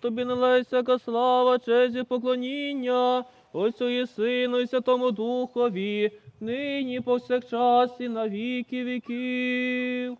Тобі належить слава, честь і поклоніння, Отцю і Сину, і Святому Духові, нині повсякчас і на віки віків.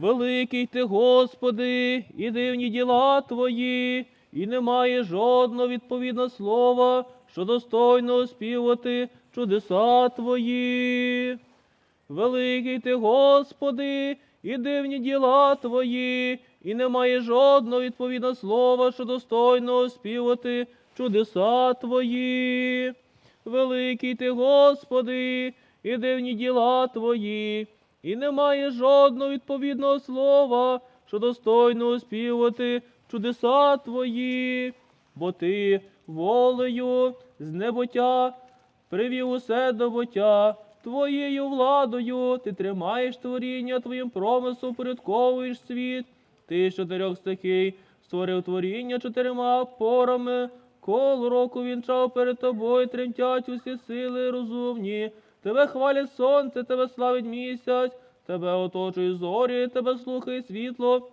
Великий ти, Господи, і дивні діла Твої, і немає жодного відповідного слова, що достойно оспівати чудеса Твої. Великий ти, Господи, і дивні діла Твої, і немає жодного відповідного слова, що достойно оспівати чудеса Твої. Великий ти, Господи, і дивні діла Твої, і немає жодного відповідного слова, що достойно оспівати чудеса Твої, бо Ти волею з небуття привів усе до буття. Твоєю владою ти тримаєш творіння, твоїм промислом порядковуєш світ. Ти з чотирьох стихій створив творіння чотирма порами, кол року вінчав перед тобою, тремтять усі сили розумні. Тебе хвалять сонце, тебе славить місяць, тебе оточує зорі, тебе слухає світло.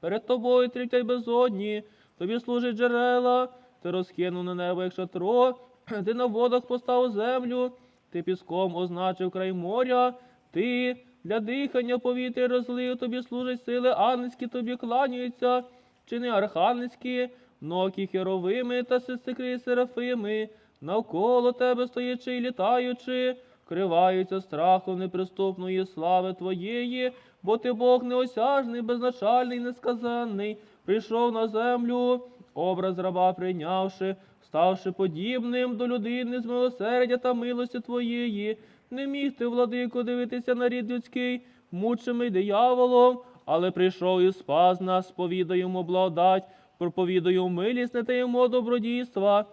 Перед тобою тремтять безодні, тобі служать джерела, ти розкинув на небо, як шатро, ти на водах поставив землю, ти піском означив край моря, ти для дихання повітря розлив, тобі служать сили ангельські, тобі кланяються, чини архангельські, нокі херовими та сестри серафими, навколо тебе стоячи і літаючи, вкриваються страхом неприступної слави Твоєї, бо ти Бог неосяжний, безначальний, несказанний, прийшов на землю, образ раба прийнявши, ставши подібним до людини з милосердя та милості Твоєї, не міг ти, владико, дивитися на рід людський, мучимий дияволом, але прийшов і спас нас, сповідаємо благодать, проповідуємо милість, не таємо добродійства.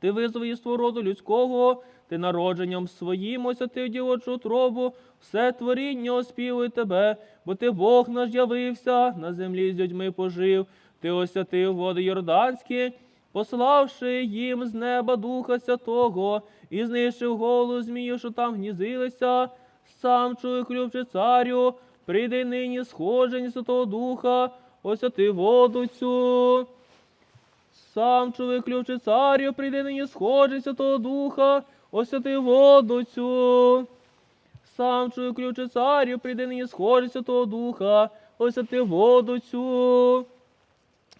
Ти визвав єство роду людського, ти народженням своїм осятив дівочу утробу, все творіння оспівує тебе, бо ти Бог наш явився, на землі з людьми пожив, ти осятив води Йорданські, пославши їм з неба Духа Святого, і знищив голу змію, що там гнізилися, сам чую ключе царю, прийди нині сходжень Святого Духа, осяти воду цю. Сам чоловік ключе царю, прийди нині сходжень Святого Духа, осяти воду цю. Сам чоловік ключе царю, прийди нині сходжень Святого Духа, осяти воду цю.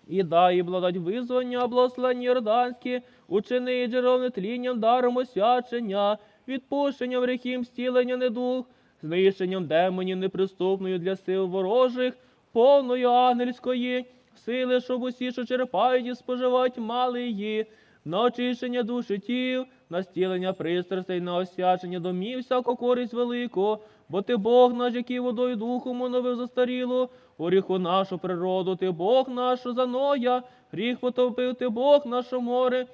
І дай їй благодать визвання, благословення Йорданські, учини джерелом тлінням даром освячення, відпущенням гріхів, стілення недух, знищенням демонів неприступною для сил ворожих, повною ангельської, сили, щоб усі, що черпають і споживають, мали її, на очищення душі тіл, на стілення пристрастей, на освячення домів, всяку користь велику, бо ти Бог наш, який водою духом оновив застаріло, горіху нашу природу, ти Бог нашу заноя, гріх потопив, ти Бог наше море,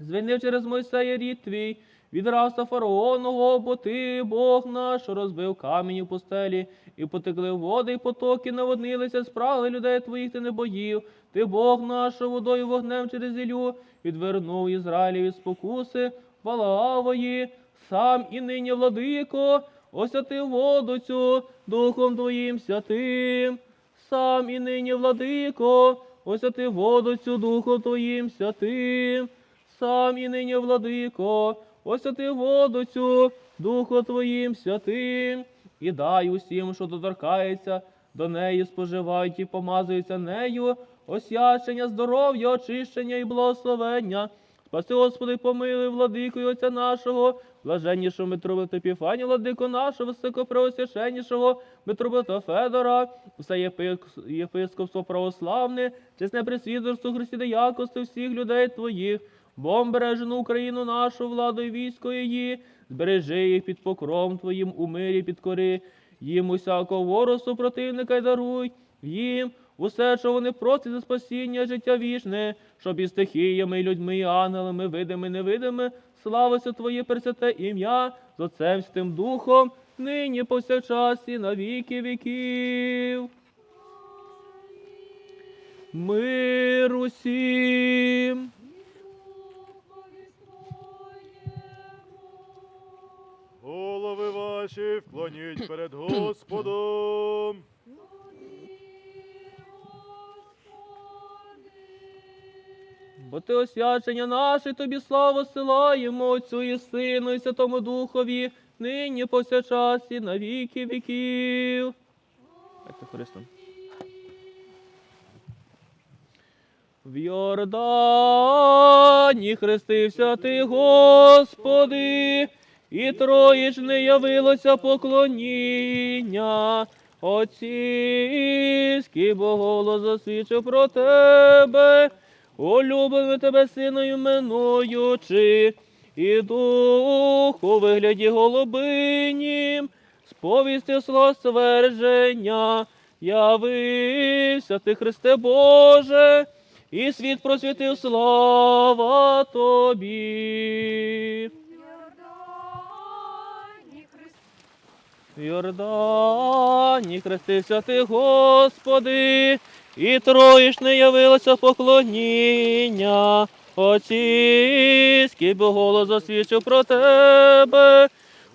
звільнив через Мойсея рід твій, від раста фараонового, бо ти, Бог наш, розбив камінь у пустелі, і потекли води, і потоки наводнилися, справи людей твоїх ти не боїв. Ти Бог наш, водою вогнем через Ілю, відвернув Ізраїлі від спокуси, Валаавої, сам і нині владико, осяти воду цю Духом Твоїм святим, сам і нині владико, осяти воду цю Духом Твоїм святим, сам і нині владико, осяти воду цю Духом Твоїм святим, і дай усім, що доторкається, до неї споживають і помазуються нею, освячення, здоров'я, очищення і благословення. Спаси, Господи, помилуй, владику і Отця нашого, блаженнішого митрополита Епіфанія, владику нашого, високопреосвященнішого митрополита Федора, все єпис- єпископство православне, чесне присвідерство Христі Деякости всіх людей Твоїх, Бом бережену Україну нашу, владу і військо її, збережи їх під покром Твоїм у мирі підкори, їм усякого вору супротивника й даруй, їм усе, що вони просять за спасіння, життя вічне, щоб і стихіями, і людьми, і ангелами, видими, невидими, славися Твоє пресвяте ім'я з Отцем Святим Духом, нині повсякчас і на віки віків. Мир усім. наші вклоніть перед Господом. Бо ти освячення наше, тобі славу силаємо, Отцю і Сину, і Святому Духові, нині повсякчас і на віки віків. Христом. В Йордані хрестився ти, Господи і троїчне явилося поклоніння. Отцівський бо голос засвідчив про тебе, улюблений тебе синою минуючи, і дух у вигляді голубині, сповісти слова ствердження, явився ти, Христе Боже, і світ просвітив слава тобі. В Йордані хрестився ти, Господи, і троїшне явилося поклоніння. Отцівський бо голос засвідчив про тебе,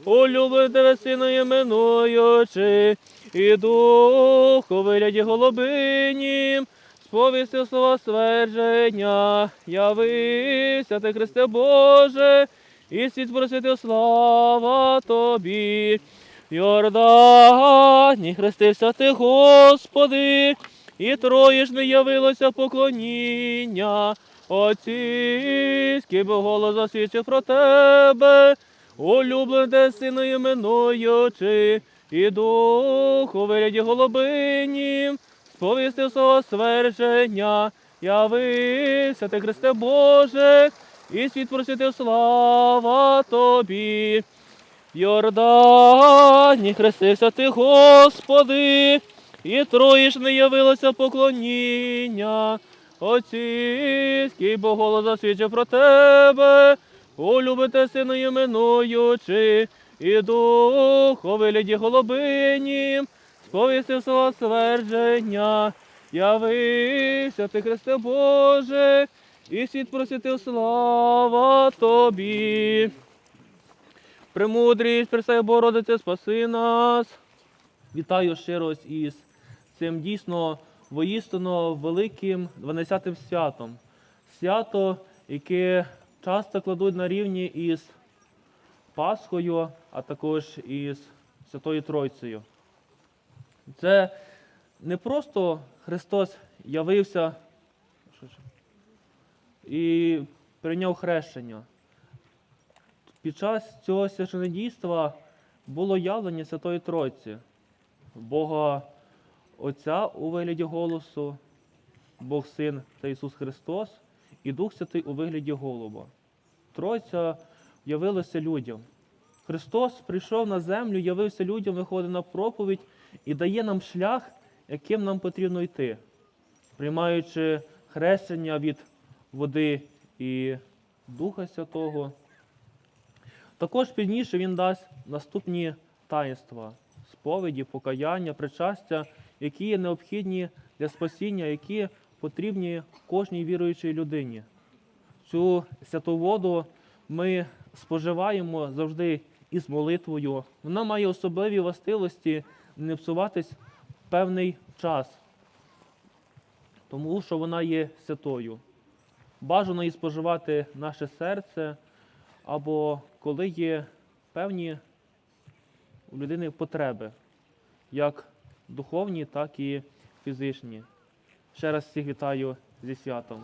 улюблений тебе сину іменуючи, і дух у вигляді голубині, сповістив слова ствердження, явився ти, Христе Боже, і світ просвітив слава тобі. Йордані хрестився ти, Господи, і троїшне явилося поклоніння. Отцівський бо голос засвідчив про тебе, улюблене сину іменуючи, і дух у вигляді голубині, сповістив свого ствердження, явився ти, Христе Боже, і світ просвітив слава тобі. Йордані хрестився ти, Господи, і троїшне явилося поклоніння. Отцівський бо голос засвідчив про тебе, улюбите сину іменуючи, і дух у вигляді голубині, сповістив свого ствердження, явився ти, Христе Боже, і світ просвітив слава тобі. Премудрість, Пресая Богородице, спаси нас. Вітаю щиро ось із цим дійсно воїстину великим 12 святом. Свято, яке часто кладуть на рівні із Пасхою, а також із Святою Тройцею. Це не просто Христос явився і прийняв хрещення. Під час цього священодійства було явлення Святої Тройці, Бога Отця у вигляді голосу, Бог Син та Ісус Христос і Дух Святий у вигляді голуба. Тройця явилася людям. Христос прийшов на землю, явився людям, виходить на проповідь і дає нам шлях, яким нам потрібно йти, приймаючи хрещення від води і Духа Святого. Також пізніше він дасть наступні таїнства, сповіді, покаяння, причастя, які є необхідні для спасіння, які потрібні кожній віруючій людині. Цю святу воду ми споживаємо завжди із молитвою. Вона має особливі властивості не псуватись певний час, тому що вона є святою. Бажано її споживати наше серце або коли є певні у людини потреби, як духовні, так і фізичні. Ще раз всіх вітаю зі святом.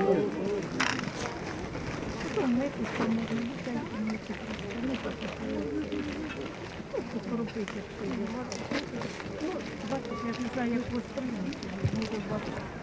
Поробити, я не знаю, як вострій, може бачити.